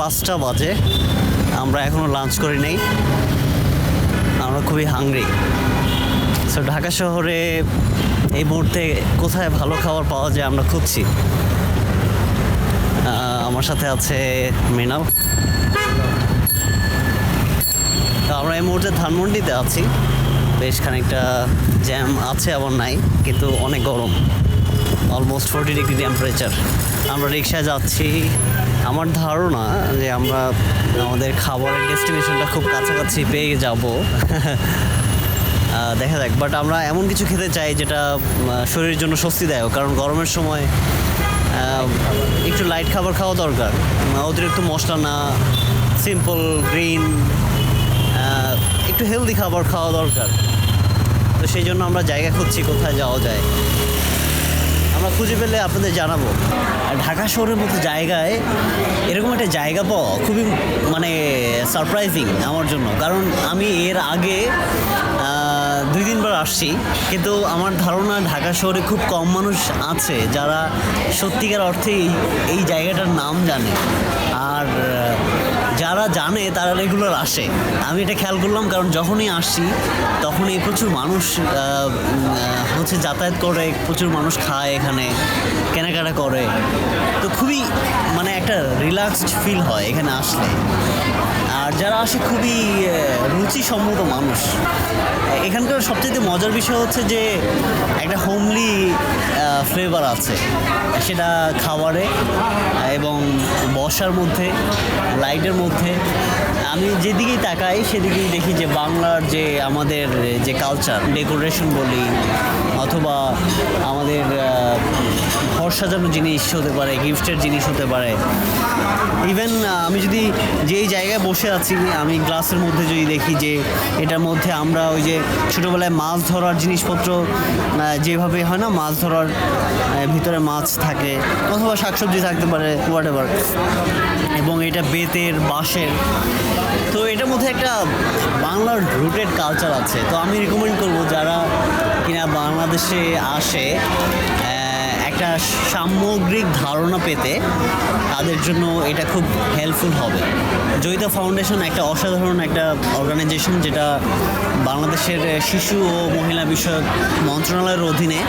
পাঁচটা বাজে। আমরা এখনও লাঞ্চ করি নাই। আমরা খুবই হাংরি সো ঢাকা শহরে এই মুহূর্তে কোথায় ভালো খাবার পাওয়া যায় আমরা খুঁজছি। আমার সাথে আছে মৃণাল। তো আমরা এই মুহূর্তে ধানমন্ডিতে আছি। বেশ খানিকটা জ্যাম আছে আবার নাই, কিন্তু অনেক গরম। অলমোস্ট ফোর্টি ডিগ্রি টেম্পারেচার আমরা রিক্সায় যাচ্ছি। আমার ধারণা যে আমরা আমাদের খাবারের ডেস্টিনেশনটা খুব কাছাকাছি পেয়ে যাব। দেখা যাক বাট আমরা এমন কিছু খেতে চাই যেটা শরীরের জন্য স্বস্তিদায়ক, কারণ গরমের সময় একটু লাইট খাবার খাওয়া দরকার। অতিরিক্ত মশলা না সিম্পল গ্রিন একটু হেলদি খাবার খাওয়া দরকার। তো সেই জন্য আমরা জায়গা খুঁজছি, কোথায় যাওয়া যায়। খুঁজে পেলে আপনাদের জানাব। ঢাকা শহরের মতো জায়গায় এরকম একটা জায়গা পাওয়া খুবই মানে সারপ্রাইজিং আমার জন্য। কারণ আমি এর আগে দুই তিনবার আসছি, কিন্তু আমার ধারণা ঢাকা শহরে খুব কম মানুষ আছে যারা সত্যিকার অর্থে এই- জায়গাটার নাম জানে। আর যারা জানে তারা রেগুলার আসে। আমি এটা খেয়াল করলাম কারণ যখনই আসছি তখনই প্রচুর মানুষ হচ্ছে যাতায়াত করে, প্রচুর মানুষ খায় এখানে, কেনাকাটা করে। তো খুবই মানে একটা রিল্যাক্সড ফিল হয় এখানে আসলে। আর যারা আসে খুবই রুচিসম্মত মানুষ। এখানকার সবচেয়ে মজার বিষয় হচ্ছে যে, একটা হোমলি ফ্লেভার আছে। সেটা খাবারে এবং বসার মধ্যে লাইটের মধ্যে আমি যেদিকেই তাকাই সেদিকেই দেখি যে বাংলার যে আমাদের, যে কালচার ডেকোরেশন বলি, অথবা আমাদের ঘর সাজানো জিনিস হতে পারে গিফটের জিনিস হতে পারে। ইভেন আমি যদি যেই জায়গায় বসে আছি, আমি গ্লাসের মধ্যে যদি দেখি যে এটার মধ্যে আমরা ওই যে ছোটোবেলায় মাছ ধরার জিনিসপত্র যেভাবে হয় না, মাছ ধরার ভিতরে মাছ থাকে, অথবা শাকসবজি থাকতে পারে হোয়াট এভার এবং এটা বেতের বাঁশের তো এটার মধ্যে একটা বাংলার রুটেড কালচার আছে। তো আমি রেকমেন্ড করব যারা কিনা বাংলাদেশে আসে একটা সামগ্রিক ধারণা পেতে তাদের জন্য এটা খুব হেল্পফুল হবে। জয়িতা ফাউন্ডেশন একটা অসাধারণ একটা অর্গানাইজেশন যেটা বাংলাদেশের শিশু ও মহিলা বিষয়ক মন্ত্রণালয়ের অধীনে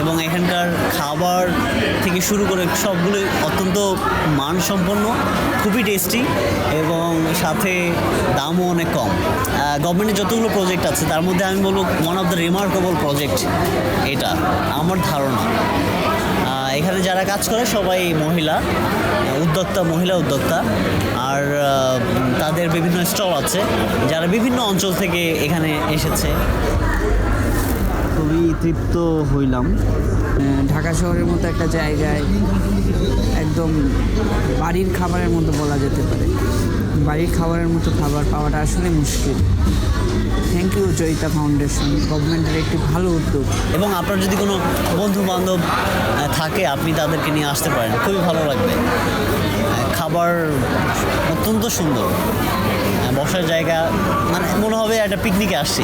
এবং এখানকার খাবার থেকে শুরু করে সবগুলো অত্যন্ত মানসম্পন্ন, খুবই টেস্টি এবং সাথে দামও অনেক কম। গভর্নমেন্টের যতগুলো প্রজেক্ট আছে, তার মধ্যে আমি বলব one of the remarkable project এটা, আমার ধারণা। এখানে যারা কাজ করে সবাই মহিলা উদ্যোক্তা মহিলা উদ্যোক্তা। আর তাদের বিভিন্ন স্টল আছে যারা বিভিন্ন অঞ্চল থেকে এখানে এসেছে। খুবই তৃপ্ত হইলাম। ঢাকা শহরের মতো একটা জায়গায় একদম বাড়ির খাবারের মতো বলা যেতে পারে। বাড়ির খাবারের মতো খাবার পাওয়াটা আসলে মুশকিল। থ্যাংক ইউ জয়িতা ফাউন্ডেশন গভর্নমেন্টের একটি ভালো উদ্যোগ। এবং আপনার যদি কোনো বন্ধু বান্ধব থাকে, আপনি তাদেরকে নিয়ে আসতে পারেন। খুবই ভালো লাগবে। খাবার অত্যন্ত সুন্দর। বসার জায়গা মানে মনে হবে একটা পিকনিকে আসছি।